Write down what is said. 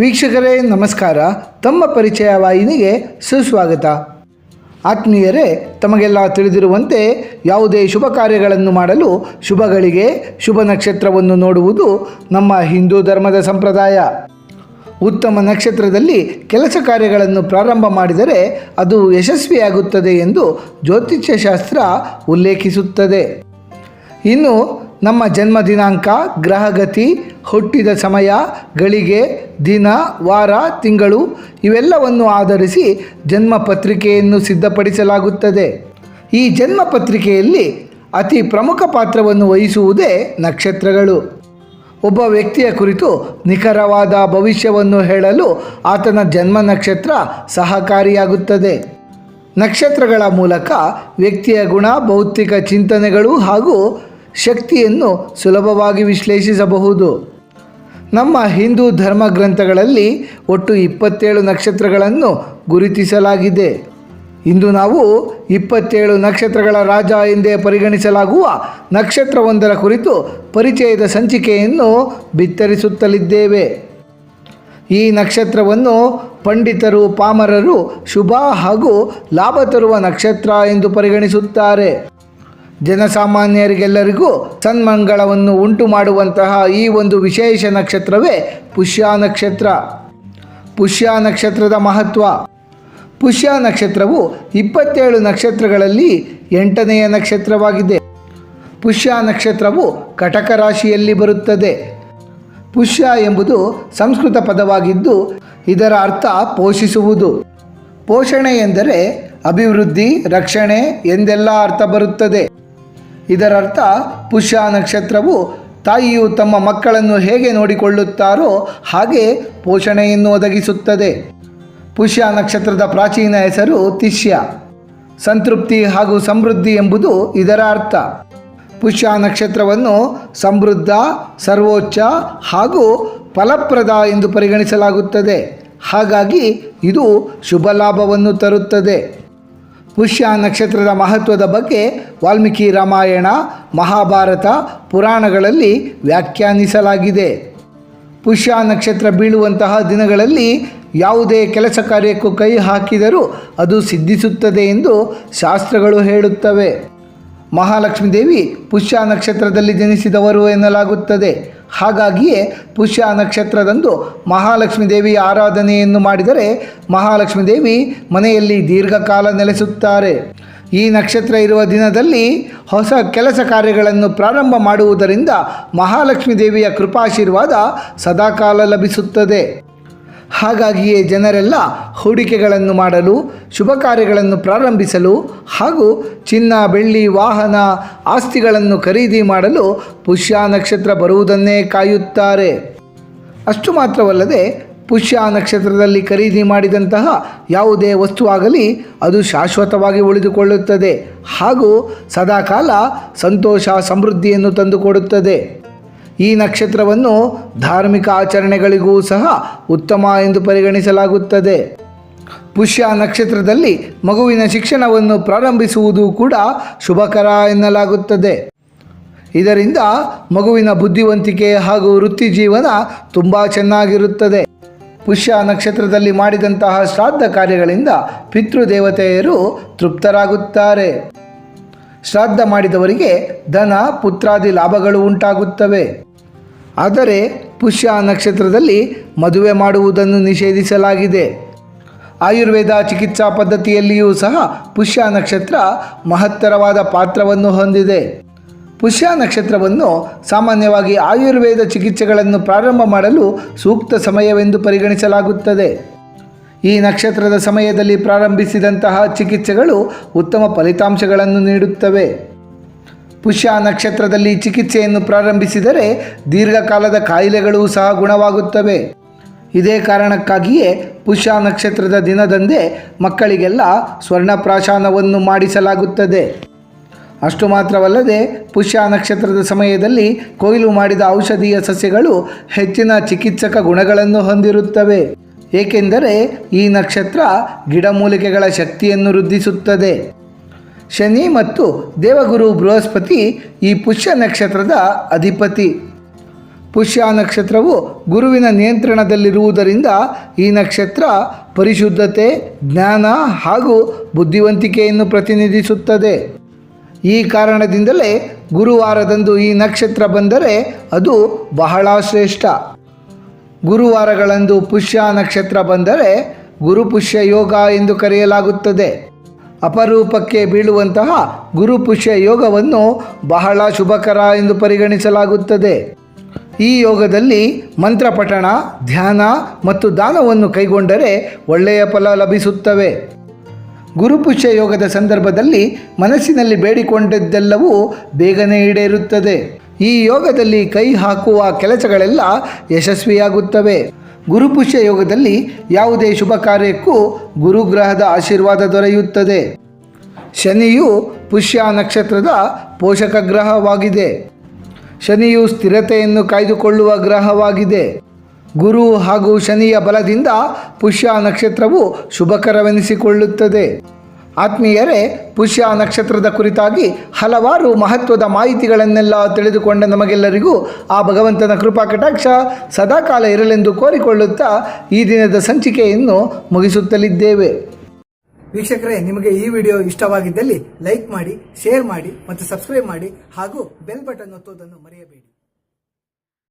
ವೀಕ್ಷಕರೇ, ನಮಸ್ಕಾರ. ತಮ್ಮ ಪರಿಚಯ ವಾಹಿನಿಗೆ ಸುಸ್ವಾಗತ. ಆತ್ಮೀಯರೇ, ತಮಗೆಲ್ಲ ತಿಳಿದಿರುವಂತೆ ಯಾವುದೇ ಶುಭ ಕಾರ್ಯಗಳನ್ನು ಮಾಡಲು ಶುಭಗಳಿಗೆ ಶುಭ ನಕ್ಷತ್ರವನ್ನು ನೋಡುವುದು ನಮ್ಮ ಹಿಂದೂ ಧರ್ಮದ ಸಂಪ್ರದಾಯ. ಉತ್ತಮ ನಕ್ಷತ್ರದಲ್ಲಿ ಕೆಲಸ ಕಾರ್ಯಗಳನ್ನು ಪ್ರಾರಂಭ ಮಾಡಿದರೆ ಅದು ಯಶಸ್ವಿಯಾಗುತ್ತದೆ ಎಂದು ಜ್ಯೋತಿಷ್ಯಶಾಸ್ತ್ರ ಉಲ್ಲೇಖಿಸುತ್ತದೆ. ಇನ್ನು ನಮ್ಮ ಜನ್ಮ ದಿನಾಂಕ ಗ್ರಹಗತಿ, ಹುಟ್ಟಿದ ಸಮಯ, ಗಳಿಗೆ, ದಿನ, ವಾರ, ತಿಂಗಳು ಇವೆಲ್ಲವನ್ನು ಆಧರಿಸಿ ಜನ್ಮ ಪತ್ರಿಕೆಯನ್ನು ಸಿದ್ಧಪಡಿಸಲಾಗುತ್ತದೆ. ಈ ಜನ್ಮ ಪತ್ರಿಕೆಯಲ್ಲಿ ಅತಿ ಪ್ರಮುಖ ಪಾತ್ರವನ್ನು ವಹಿಸುವುದೇ ನಕ್ಷತ್ರಗಳು. ಒಬ್ಬ ವ್ಯಕ್ತಿಯ ಕುರಿತು ನಿಖರವಾದ ಭವಿಷ್ಯವನ್ನು ಹೇಳಲು ಆತನ ಜನ್ಮ ನಕ್ಷತ್ರ ಸಹಕಾರಿಯಾಗುತ್ತದೆ. ನಕ್ಷತ್ರಗಳ ಮೂಲಕ ವ್ಯಕ್ತಿಯ ಗುಣ, ಭೌತಿಕ ಚಿಂತನೆಗಳು ಹಾಗೂ ಶಕ್ತಿಯನ್ನು ಸುಲಭವಾಗಿ ವಿಶ್ಲೇಷಿಸಬಹುದು. ನಮ್ಮ ಹಿಂದೂ ಧರ್ಮ ಗ್ರಂಥಗಳಲ್ಲಿ ಒಟ್ಟು ಇಪ್ಪತ್ತೇಳು ನಕ್ಷತ್ರಗಳನ್ನು ಗುರುತಿಸಲಾಗಿದೆ. ಇಂದು ನಾವು ಇಪ್ಪತ್ತೇಳು ನಕ್ಷತ್ರಗಳ ರಾಜ ಎಂದೇ ಪರಿಗಣಿಸಲಾಗುವ ನಕ್ಷತ್ರವೊಂದರ ಕುರಿತು ಪರಿಚಯದ ಸಂಚಿಕೆಯನ್ನು ಬಿತ್ತರಿಸುತ್ತಲಿದ್ದೇವೆ. ಈ ನಕ್ಷತ್ರವನ್ನು ಪಂಡಿತರು, ಪಾಮರರು, ಶುಭ ಹಾಗೂ ಲಾಭ ತರುವ ನಕ್ಷತ್ರ ಎಂದು ಪರಿಗಣಿಸುತ್ತಾರೆ. ಜನಸಾಮಾನ್ಯರಿಗೆಲ್ಲರಿಗೂ ಸನ್ಮಂಗಳವನ್ನು ಉಂಟು ಮಾಡುವಂತಹ ಈ ಒಂದು ವಿಶೇಷ ನಕ್ಷತ್ರವೇ ಪುಷ್ಯ ನಕ್ಷತ್ರ. ಪುಷ್ಯ ನಕ್ಷತ್ರದ ಮಹತ್ವ. ಪುಷ್ಯ ನಕ್ಷತ್ರವು ಇಪ್ಪತ್ತೇಳು ನಕ್ಷತ್ರಗಳಲ್ಲಿ ಎಂಟನೆಯ ನಕ್ಷತ್ರವಾಗಿದೆ. ಪುಷ್ಯ ನಕ್ಷತ್ರವು ಕಟಕ ರಾಶಿಯಲ್ಲಿ ಬರುತ್ತದೆ. ಪುಷ್ಯ ಎಂಬುದು ಸಂಸ್ಕೃತ ಪದವಾಗಿದ್ದು ಇದರ ಅರ್ಥ ಪೋಷಿಸುವುದು. ಪೋಷಣೆ ಎಂದರೆ ಅಭಿವೃದ್ಧಿ, ರಕ್ಷಣೆ ಎಂದೆಲ್ಲ ಅರ್ಥ ಬರುತ್ತದೆ. ಇದರರ್ಥ ಪುಷ್ಯ ನಕ್ಷತ್ರವು ತಾಯಿಯು ತಮ್ಮ ಮಕ್ಕಳನ್ನು ಹೇಗೆ ನೋಡಿಕೊಳ್ಳುತ್ತಾರೋ ಹಾಗೆ ಪೋಷಣೆಯನ್ನು ಒದಗಿಸುತ್ತದೆ. ಪುಷ್ಯ ನಕ್ಷತ್ರದ ಪ್ರಾಚೀನ ಹೆಸರು ತಿಷ್ಯ. ಸಂತೃಪ್ತಿ ಹಾಗೂ ಸಮೃದ್ಧಿ ಎಂಬುದು ಇದರ ಅರ್ಥ. ಪುಷ್ಯ ನಕ್ಷತ್ರವನ್ನು ಸಮೃದ್ಧ, ಸರ್ವೋಚ್ಚ ಹಾಗೂ ಫಲಪ್ರದ ಎಂದು ಪರಿಗಣಿಸಲಾಗುತ್ತದೆ. ಹಾಗಾಗಿ ಇದು ಶುಭ ಲಾಭವನ್ನು ತರುತ್ತದೆ. ಪುಷ್ಯ ನಕ್ಷತ್ರದ ಮಹತ್ವದ ಬಗ್ಗೆ ವಾಲ್ಮೀಕಿ ರಾಮಾಯಣ, ಮಹಾಭಾರತ ಪುರಾಣಗಳಲ್ಲಿ ವ್ಯಾಖ್ಯಾನಿಸಲಾಗಿದೆ. ಪುಷ್ಯ ನಕ್ಷತ್ರ ಬೀಳುವಂತಹ ದಿನಗಳಲ್ಲಿ ಯಾವುದೇ ಕೆಲಸ ಕಾರ್ಯಕ್ಕೂ ಕೈ ಹಾಕಿದರೂ ಅದು ಸಿದ್ಧಿಸುತ್ತದೆ ಎಂದು ಶಾಸ್ತ್ರಗಳು ಹೇಳುತ್ತವೆ. ಮಹಾಲಕ್ಷ್ಮೀ ದೇವಿ ಪುಷ್ಯ ನಕ್ಷತ್ರದಲ್ಲಿ ಜನಿಸಿದವರು ಎನ್ನಲಾಗುತ್ತದೆ. ಹಾಗಾಗಿಯೇ ಪುಷ್ಯ ನಕ್ಷತ್ರದಂದು ಮಹಾಲಕ್ಷ್ಮೀ ದೇವಿ ಆರಾಧನೆಯನ್ನು ಮಾಡಿದರೆ ಮಹಾಲಕ್ಷ್ಮೀ ದೇವಿ ಮನೆಯಲ್ಲಿ ದೀರ್ಘಕಾಲ ನೆಲೆಸುತ್ತಾರೆ. ಈ ನಕ್ಷತ್ರ ಇರುವ ದಿನದಲ್ಲಿ ಹೊಸ ಕೆಲಸ ಕಾರ್ಯಗಳನ್ನು ಪ್ರಾರಂಭ ಮಾಡುವುದರಿಂದ ಮಹಾಲಕ್ಷ್ಮೀ ದೇವಿಯ ಕೃಪಾಶೀರ್ವಾದ ಸದಾಕಾಲ ಲಭಿಸುತ್ತದೆ. ಹಾಗಾಗಿಯೇ ಜನರೆಲ್ಲ ಹೂಡಿಕೆಗಳನ್ನು ಮಾಡಲು, ಶುಭ ಕಾರ್ಯಗಳನ್ನು ಪ್ರಾರಂಭಿಸಲು ಹಾಗೂ ಚಿನ್ನ, ಬೆಳ್ಳಿ, ವಾಹನ ಆಸ್ತಿಗಳನ್ನು ಖರೀದಿ ಮಾಡಲು ಪುಷ್ಯ ನಕ್ಷತ್ರ ಬರುವುದನ್ನೇ ಕಾಯುತ್ತಾರೆ. ಅಷ್ಟು ಮಾತ್ರವಲ್ಲದೆ ಪುಷ್ಯ ನಕ್ಷತ್ರದಲ್ಲಿ ಖರೀದಿ ಮಾಡಿದಂತಹ ಯಾವುದೇ ವಸ್ತುವಾಗಲಿ ಅದು ಶಾಶ್ವತವಾಗಿ ಉಳಿದುಕೊಳ್ಳುತ್ತದೆ ಹಾಗೂ ಸದಾಕಾಲ ಸಂತೋಷ, ಸಮೃದ್ಧಿಯನ್ನು ತಂದುಕೊಡುತ್ತದೆ. ಈ ನಕ್ಷತ್ರವನ್ನು ಧಾರ್ಮಿಕ ಆಚರಣೆಗಳಿಗೂ ಸಹ ಉತ್ತಮ ಎಂದು ಪರಿಗಣಿಸಲಾಗುತ್ತದೆ. ಪುಷ್ಯ ನಕ್ಷತ್ರದಲ್ಲಿ ಮಗುವಿನ ಶಿಕ್ಷಣವನ್ನು ಪ್ರಾರಂಭಿಸುವುದು ಕೂಡ ಶುಭಕರ ಎನ್ನಲಾಗುತ್ತದೆ. ಇದರಿಂದ ಮಗುವಿನ ಬುದ್ಧಿವಂತಿಕೆ ಹಾಗೂ ವೃತ್ತಿ ಜೀವನ ತುಂಬ ಚೆನ್ನಾಗಿರುತ್ತದೆ. ಪುಷ್ಯ ನಕ್ಷತ್ರದಲ್ಲಿ ಮಾಡಿದಂತಹ ಶ್ರಾದ್ದ ಕಾರ್ಯಗಳಿಂದ ಪಿತೃದೇವತೆಯರು ತೃಪ್ತರಾಗುತ್ತಾರೆ. ಶ್ರಾದ್ದ ಮಾಡಿದವರಿಗೆ ಧನ, ಪುತ್ರಾದಿ ಲಾಭಗಳು ಉಂಟಾಗುತ್ತವೆ. ಆದರೆ ಪುಷ್ಯ ನಕ್ಷತ್ರದಲ್ಲಿ ಮದುವೆ ಮಾಡುವುದನ್ನು ನಿಷೇಧಿಸಲಾಗಿದೆ. ಆಯುರ್ವೇದ ಚಿಕಿತ್ಸಾ ಪದ್ಧತಿಯಲ್ಲಿಯೂ ಸಹ ಪುಷ್ಯ ನಕ್ಷತ್ರ ಮಹತ್ತರವಾದ ಪಾತ್ರವನ್ನು ಹೊಂದಿದೆ. ಪುಷ್ಯ ನಕ್ಷತ್ರವನ್ನು ಸಾಮಾನ್ಯವಾಗಿ ಆಯುರ್ವೇದ ಚಿಕಿತ್ಸೆಗಳನ್ನು ಪ್ರಾರಂಭ ಮಾಡಲು ಸೂಕ್ತ ಸಮಯವೆಂದು ಪರಿಗಣಿಸಲಾಗುತ್ತದೆ. ಈ ನಕ್ಷತ್ರದ ಸಮಯದಲ್ಲಿ ಪ್ರಾರಂಭಿಸಿದಂತಹ ಚಿಕಿತ್ಸೆಗಳು ಉತ್ತಮ ಫಲಿತಾಂಶಗಳನ್ನು ನೀಡುತ್ತವೆ. ಪುಷ್ಯ ನಕ್ಷತ್ರದಲ್ಲಿ ಚಿಕಿತ್ಸೆಯನ್ನು ಪ್ರಾರಂಭಿಸಿದರೆ ದೀರ್ಘಕಾಲದ ಕಾಯಿಲೆಗಳು ಸಹ ಗುಣವಾಗುತ್ತವೆ. ಇದೇ ಕಾರಣಕ್ಕಾಗಿಯೇ ಪುಷ್ಯ ನಕ್ಷತ್ರದ ದಿನದಂದೇ ಮಕ್ಕಳಿಗೆಲ್ಲ ಸ್ವರ್ಣಪ್ರಾಶಾನವನ್ನು ಮಾಡಿಸಲಾಗುತ್ತದೆ. ಅಷ್ಟು ಮಾತ್ರವಲ್ಲದೆ ಪುಷ್ಯ ನಕ್ಷತ್ರದ ಸಮಯದಲ್ಲಿ ಕೊಯ್ಲು ಮಾಡಿದ ಔಷಧೀಯ ಸಸ್ಯಗಳು ಹೆಚ್ಚಿನ ಚಿಕಿತ್ಸಕ ಗುಣಗಳನ್ನು ಹೊಂದಿರುತ್ತವೆ. ಏಕೆಂದರೆ ಈ ನಕ್ಷತ್ರ ಗಿಡಮೂಲಿಕೆಗಳ ಶಕ್ತಿಯನ್ನು ವೃದ್ಧಿಸುತ್ತದೆ. ಶನಿ ಮತ್ತು ದೇವಗುರು ಬೃಹಸ್ಪತಿ ಈ ಪುಷ್ಯ ನಕ್ಷತ್ರದ ಅಧಿಪತಿ. ಪುಷ್ಯ ನಕ್ಷತ್ರವು ಗುರುವಿನ ನಿಯಂತ್ರಣದಲ್ಲಿರುವುದರಿಂದ ಈ ನಕ್ಷತ್ರ ಪರಿಶುದ್ಧತೆ, ಜ್ಞಾನ ಹಾಗೂ ಬುದ್ಧಿವಂತಿಕೆಯನ್ನು ಪ್ರತಿನಿಧಿಸುತ್ತದೆ. ಈ ಕಾರಣದಿಂದಲೇ ಗುರುವಾರದಂದು ಈ ನಕ್ಷತ್ರ ಬಂದರೆ ಅದು ಬಹಳ ಶ್ರೇಷ್ಠ. ಗುರುವಾರಗಳಂದು ಪುಷ್ಯ ನಕ್ಷತ್ರ ಬಂದರೆ ಗುರುಪುಷ್ಯ ಯೋಗ ಎಂದು ಕರೆಯಲಾಗುತ್ತದೆ. ಅಪರೂಪಕ್ಕೆ ಬೀಳುವಂತಹ ಗುರುಪುಷ್ಯ ಯೋಗವನ್ನು ಬಹಳ ಶುಭಕರ ಎಂದು ಪರಿಗಣಿಸಲಾಗುತ್ತದೆ. ಈ ಯೋಗದಲ್ಲಿ ಮಂತ್ರ ಪಠಣ, ಧ್ಯಾನ ಮತ್ತು ದಾನವನ್ನು ಕೈಗೊಂಡರೆ ಒಳ್ಳೆಯ ಫಲ ಲಭಿಸುತ್ತವೆ. ಗುರುಪುಷ್ಯ ಯೋಗದ ಸಂದರ್ಭದಲ್ಲಿ ಮನಸ್ಸಿನಲ್ಲಿ ಬೇಡಿಕೊಂಡದ್ದೆಲ್ಲವೂ ಬೇಗನೆ ಈಡೇರುತ್ತದೆ. ಈ ಯೋಗದಲ್ಲಿ ಕೈ ಹಾಕುವ ಕೆಲಸಗಳೆಲ್ಲ ಯಶಸ್ವಿಯಾಗುತ್ತವೆ. ಗುರುಪುಷ್ಯ ಯೋಗದಲ್ಲಿ ಯಾವುದೇ ಶುಭ ಕಾರ್ಯಕ್ಕೂ ಗುರುಗ್ರಹದ ಆಶೀರ್ವಾದ ದೊರೆಯುತ್ತದೆ. ಶನಿಯು ಪುಷ್ಯ ನಕ್ಷತ್ರದ ಪೋಷಕ ಗ್ರಹವಾಗಿದೆ. ಶನಿಯು ಸ್ಥಿರತೆಯನ್ನು ಕಾಯ್ದುಕೊಳ್ಳುವ ಗ್ರಹವಾಗಿದೆ. ಗುರು ಹಾಗೂ ಶನಿಯ ಬಲದಿಂದ ಪುಷ್ಯ ನಕ್ಷತ್ರವು ಶುಭಕರವೆನಿಸಿಕೊಳ್ಳುತ್ತದೆ. ಆತ್ಮೀಯರೇ, ಪುಷ್ಯ ನಕ್ಷತ್ರದ ಕುರಿತಾಗಿ ಹಲವಾರು ಮಹತ್ವದ ಮಾಹಿತಿಗಳನ್ನೆಲ್ಲ ತಿಳಿದುಕೊಂಡ ನಮಗೆಲ್ಲರಿಗೂ ಆ ಭಗವಂತನ ಕೃಪಾ ಕಟಾಕ್ಷ ಸದಾಕಾಲ ಇರಲೆಂದು ಕೋರಿಕೊಳ್ಳುತ್ತಾ ಈ ದಿನದ ಸಂಚಿಕೆಯನ್ನು ಮುಗಿಸುತ್ತಲಿದ್ದೇವೆ. ವೀಕ್ಷಕರೇ, ನಿಮಗೆ ಈ ವಿಡಿಯೋ ಇಷ್ಟವಾಗಿದ್ದಲ್ಲಿ ಲೈಕ್ ಮಾಡಿ, ಶೇರ್ ಮಾಡಿ ಮತ್ತು ಸಬ್ಸ್ಕ್ರೈಬ್ ಮಾಡಿ ಹಾಗೂ ಬೆಲ್ ಬಟನ್ ಒತ್ತುವುದನ್ನು ಮರೆಯಬೇಡಿ.